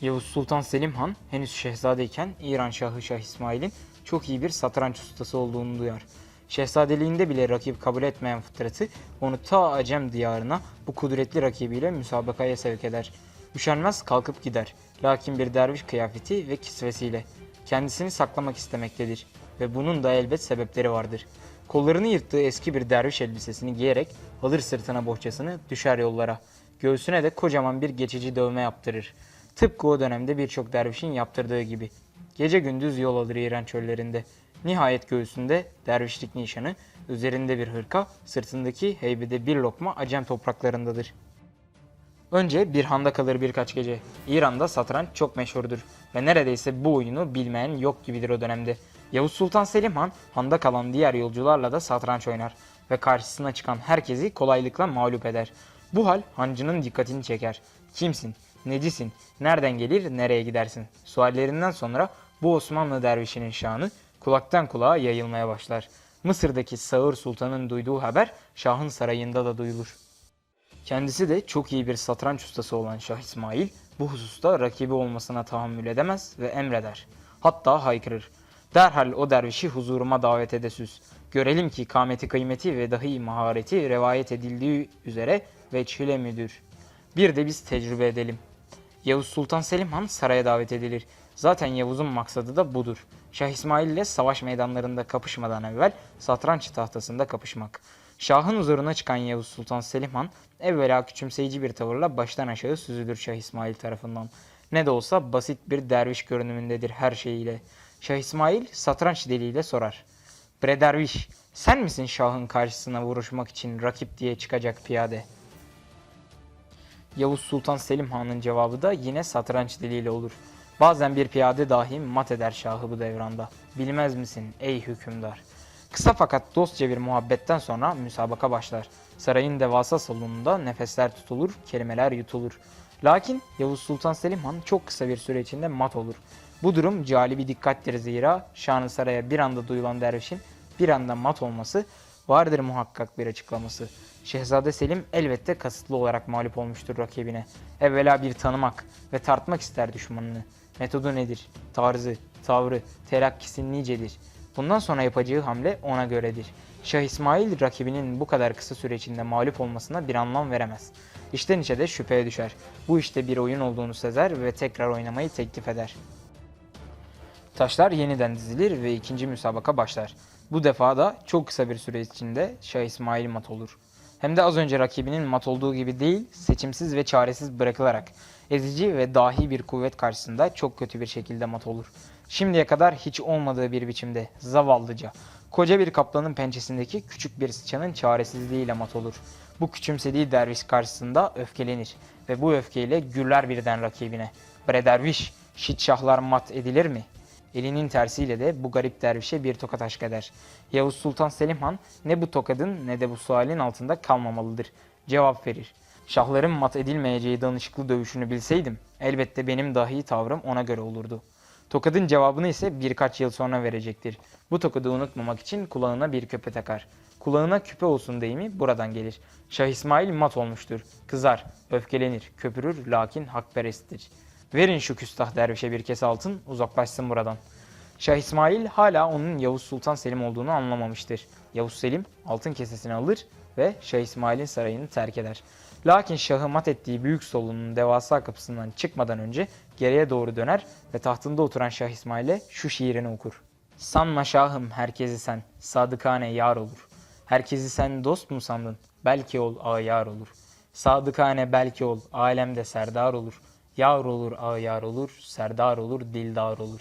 Yavuz Sultan Selim Han henüz şehzadeyken İran Şahı Şah İsmail'in çok iyi bir satranç ustası olduğunu duyar. Şehzadeliğinde bile rakip kabul etmeyen fıtratı onu ta Acem diyarına bu kudretli rakibiyle müsabakaya sevk eder. Üşenmez kalkıp gider. Lakin bir derviş kıyafeti ve kisvesiyle. Kendisini saklamak istemektedir. Ve bunun da elbet sebepleri vardır. Kollarını yırttığı eski bir derviş elbisesini giyerek alır sırtına bohçasını düşer yollara. Göğsüne de kocaman bir geçici dövme yaptırır. Tıpkı o dönemde birçok dervişin yaptırdığı gibi. Gece gündüz yol alır İran çöllerinde. Nihayet göğsünde dervişlik nişanı, üzerinde bir hırka, sırtındaki heybede bir lokma Acem topraklarındadır. Önce bir handa kalır birkaç gece. İran'da satranç çok meşhurdur ve neredeyse bu oyunu bilmeyen yok gibidir o dönemde. Yavuz Sultan Selim Han, handa kalan diğer yolcularla da satranç oynar ve karşısına çıkan herkesi kolaylıkla mağlup eder. Bu hal hancının dikkatini çeker. Kimsin? Necisin? Nereden gelir? Nereye gidersin? Suallerinden sonra bu Osmanlı dervişinin şanı kulaktan kulağa yayılmaya başlar. Mısır'daki Sağır Sultan'ın duyduğu haber Şah'ın sarayında da duyulur. Kendisi de çok iyi bir satranç ustası olan Şah İsmail bu hususta rakibi olmasına tahammül edemez ve emreder. Hatta haykırır. Derhal o dervişi huzuruma davet edesüz. Görelim ki kameti kıymeti ve dahi mahareti rivayet edildiği üzere veçhile müdür. Bir de biz tecrübe edelim. Yavuz Sultan Selim Han saraya davet edilir. Zaten Yavuz'un maksadı da budur. Şah İsmail ile savaş meydanlarında kapışmadan evvel satranç tahtasında kapışmak. Şahın huzuruna çıkan Yavuz Sultan Selim Han evvela küçümseyici bir tavırla baştan aşağı süzülür Şah İsmail tarafından. Ne de olsa basit bir derviş görünümündedir her şeyiyle. Şah İsmail satranç diliyle sorar. Bre derviş, sen misin şahın karşısına vuruşmak için rakip diye çıkacak piyade? Yavuz Sultan Selim Han'ın cevabı da yine satranç diliyle olur. Bazen bir piyade dahi mat eder şahı bu devranda. Bilmez misin ey hükümdar? Kısa fakat dostça bir muhabbetten sonra müsabaka başlar. Sarayın devasa salonunda nefesler tutulur, kelimeler yutulur. Lakin Yavuz Sultan Selim Han çok kısa bir süre içinde mat olur. Bu durum cali bir dikkattir zira şanı saraya bir anda duyulan dervişin bir anda mat olması vardır muhakkak bir açıklaması. Şehzade Selim elbette kasıtlı olarak mağlup olmuştur rakibine. Evvela bir tanımak ve tartmak ister düşmanını. Metodu nedir? Tarzı, tavrı, telakkisi nicedir? Bundan sonra yapacağı hamle ona göredir. Şah İsmail rakibinin bu kadar kısa süre içinde mağlup olmasına bir anlam veremez. İçten içe de şüpheye düşer. Bu işte bir oyun olduğunu sezer ve tekrar oynamayı teklif eder. Taşlar yeniden dizilir ve ikinci müsabaka başlar. Bu defa da çok kısa bir süre içinde Şah İsmail mat olur. Hem de az önce rakibinin mat olduğu gibi değil, seçimsiz ve çaresiz bırakılarak ezici ve dahi bir kuvvet karşısında çok kötü bir şekilde mat olur. Şimdiye kadar hiç olmadığı bir biçimde, zavallıca, koca bir kaplanın pençesindeki küçük bir sıçanın çaresizliğiyle mat olur. Bu küçümsediği derviş karşısında öfkelenir ve bu öfkeyle gürler birden rakibine. Bre derviş, şit şahlar mat edilir mi? Elinin tersiyle de bu garip dervişe bir tokat aşk eder. Yavuz Sultan Selim Han ne bu tokadın ne de bu sualin altında kalmamalıdır. Cevap verir. Şahların mat edilmeyeceği danışıklı dövüşünü bilseydim elbette benim dahi tavrım ona göre olurdu. Tokadın cevabını ise birkaç yıl sonra verecektir. Bu tokadı unutmamak için kulağına bir küpe takar. Kulağına küpe olsun deyimi buradan gelir. Şah İsmail mat olmuştur. Kızar, öfkelenir, köpürür lakin hakperesttir. Verin şu küstah dervişe bir kese altın, uzaklaşsın buradan. Şah İsmail hala onun Yavuz Sultan Selim olduğunu anlamamıştır. Yavuz Selim altın kesesini alır ve Şah İsmail'in sarayını terk eder. Lakin Şah'ı mat ettiği büyük salonun devasa kapısından çıkmadan önce geriye doğru döner ve tahtında oturan Şah İsmail'e şu şiirini okur. Sanma şahım herkesi sen, sadıkane yar olur. Herkesi sen dost mu sandın? Belki ol ağayar olur. Sadıkane belki ol, alemde serdar olur. Yar olur ağayar olur, serdar olur, dildar olur.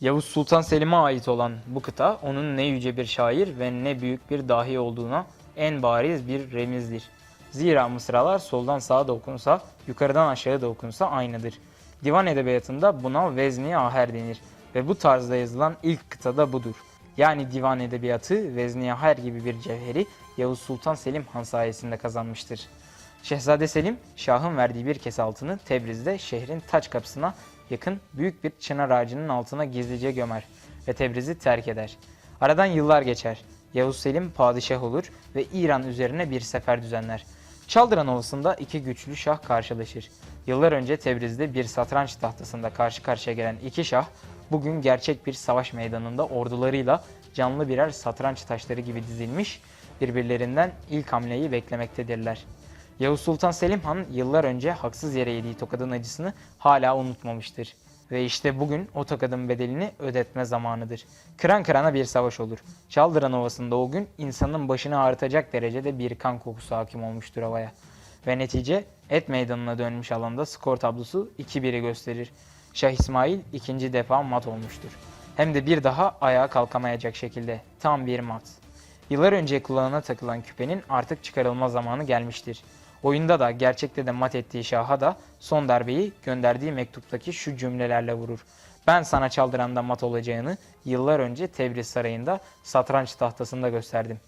Yavuz Sultan Selim'e ait olan bu kıta onun ne yüce bir şair ve ne büyük bir dahi olduğuna en bariz bir remizdir. Zira mısralar soldan sağa da okunsa, yukarıdan aşağı da okunsa aynıdır. Divan edebiyatında buna vezni aher denir ve bu tarzda yazılan ilk kıtada budur. Yani divan edebiyatı vezni aher gibi bir cevheri Yavuz Sultan Selim Han sayesinde kazanmıştır. Şehzade Selim, Şah'ın verdiği bir kese altını Tebriz'de şehrin taç kapısına yakın büyük bir çınar ağacının altına gizlice gömer ve Tebriz'i terk eder. Aradan yıllar geçer. Yavuz Selim padişah olur ve İran üzerine bir sefer düzenler. Çaldıran Ovası'nda iki güçlü şah karşılaşır. Yıllar önce Tebriz'de bir satranç tahtasında karşı karşıya gelen iki şah, bugün gerçek bir savaş meydanında ordularıyla canlı birer satranç taşları gibi dizilmiş, birbirlerinden ilk hamleyi beklemektedirler. Yavuz Sultan Selim Han yıllar önce haksız yere yediği tokadın acısını hala unutmamıştır. Ve işte bugün o tokadın bedelini ödetme zamanıdır. Kıran kırana bir savaş olur. Çaldıran Ovası'nda o gün insanın başını ağrıtacak derecede bir kan kokusu hakim olmuştur havaya. Ve netice et meydanına dönmüş alanda skor tablosu 2-1'i gösterir. Şah İsmail ikinci defa mat olmuştur. Hem de bir daha ayağa kalkamayacak şekilde. Tam bir mat. Yıllar önce kulağına takılan küpenin artık çıkarılma zamanı gelmiştir. Oyunda da gerçekte de mat ettiği şaha da son darbeyi gönderdiği mektuptaki şu cümlelerle vurur. Ben sana çaldıranda mat olacağını yıllar önce Tebriz Sarayı'nda satranç tahtasında gösterdim.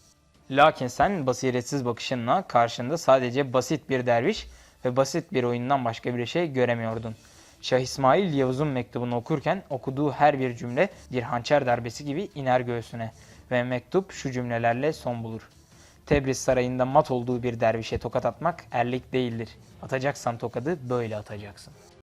Lakin sen basiretsiz bakışınla karşında sadece basit bir derviş ve basit bir oyundan başka bir şey göremiyordun. Şah İsmail Yavuz'un mektubunu okurken okuduğu her bir cümle bir hançer darbesi gibi iner göğsüne ve mektup şu cümlelerle son bulur. Tebriz sarayında mat olduğu bir dervişe tokat atmak erlik değildir. Atacaksan tokadı böyle atacaksın.